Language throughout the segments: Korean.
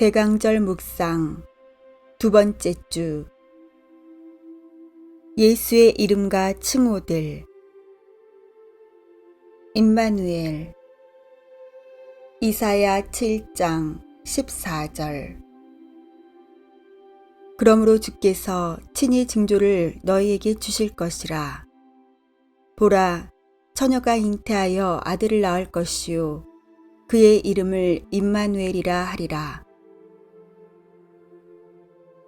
대강절 묵상. 두 번째 주. 예수의 이름과 칭호들. 임마누엘. 이사야 7장 14절. 그러므로 주께서 친히 징조를 너희에게 주실 것이라. 보라 처녀가 잉태하여 아들을 낳을 것이요. 그의 이름을 임마누엘이라 하리라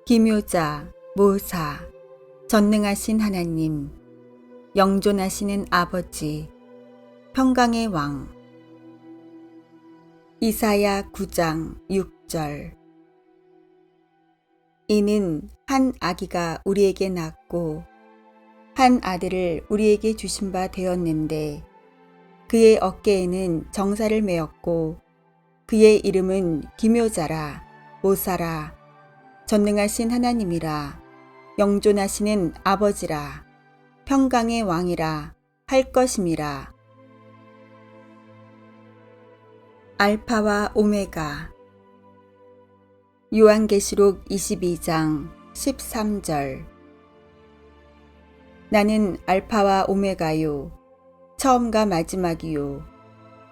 기묘자, 모사, 전능하신 하나님, 영존하시는 아버지, 평강의 왕. 이사야 9장 6절 이는 한 아기가 우리에게 낳고 한 아들을 우리에게 주신 바 되었는데 그의 어깨에는 정사를 메었고 그의 이름은 기묘자라 모사라 전능하신 하나님이라. 영존하시는 아버지라. 평강의 왕이라. 할 것임이라. 알파와 오메가. 요한계시록 22장 13절. 나는 알파와 오메가요. 처음과 마지막이요.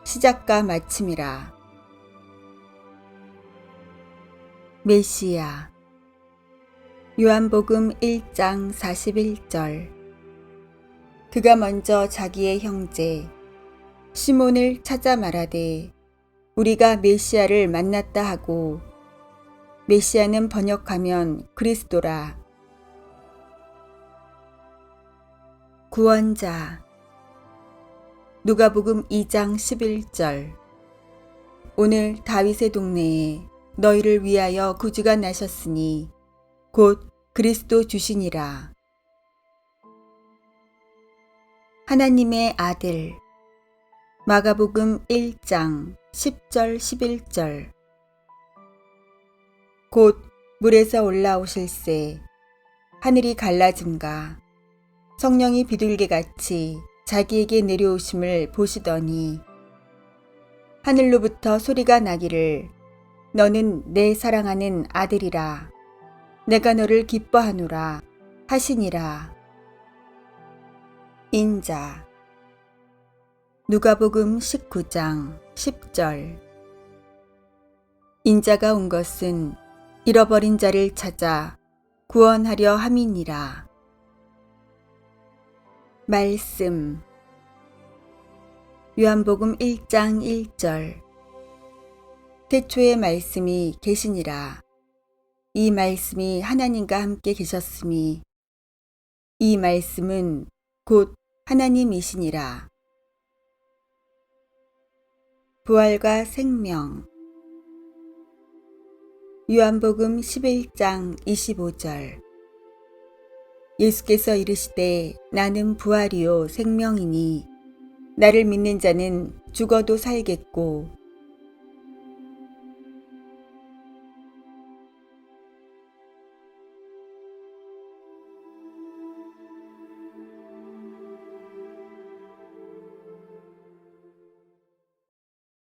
시작과 마침이라. 메시아 요한복음 1장 41절. 그가 먼저 자기의 형제 시몬을 찾아 말하되 우리가 메시아를 만났다 하고 메시아는 번역하면 그리스도라. 구원자. 누가복음 2장 11절. 오늘 다윗의 동네에 너희를 위하여 구주가 나셨으니 곧 그리스도 주시니라. 하나님의 아들. 마가복음 1장 10절 11절. 곧 물에서 올라오실세 하늘이 갈라짐과 성령이 비둘기 같이 자기에게 내려오심을 보시더니 하늘로부터 소리가 나기를 너는 내 사랑하는 아들이라 내가 너를 기뻐하노라 하시니라. 인자 누가복음 19장 10절 인자가 온 것은 잃어버린 자를 찾아 구원하려 함이니라. 말씀 요한복음 1장 1절 태초의 말씀이 계시니라. 이 말씀이 하나님과 함께 계셨으니 이 말씀은 곧 하나님이시니라. 부활과 생명 요한복음 11장 25절 예수께서 이르시되 나는 부활이요 생명이니 나를 믿는 자는 죽어도 살겠고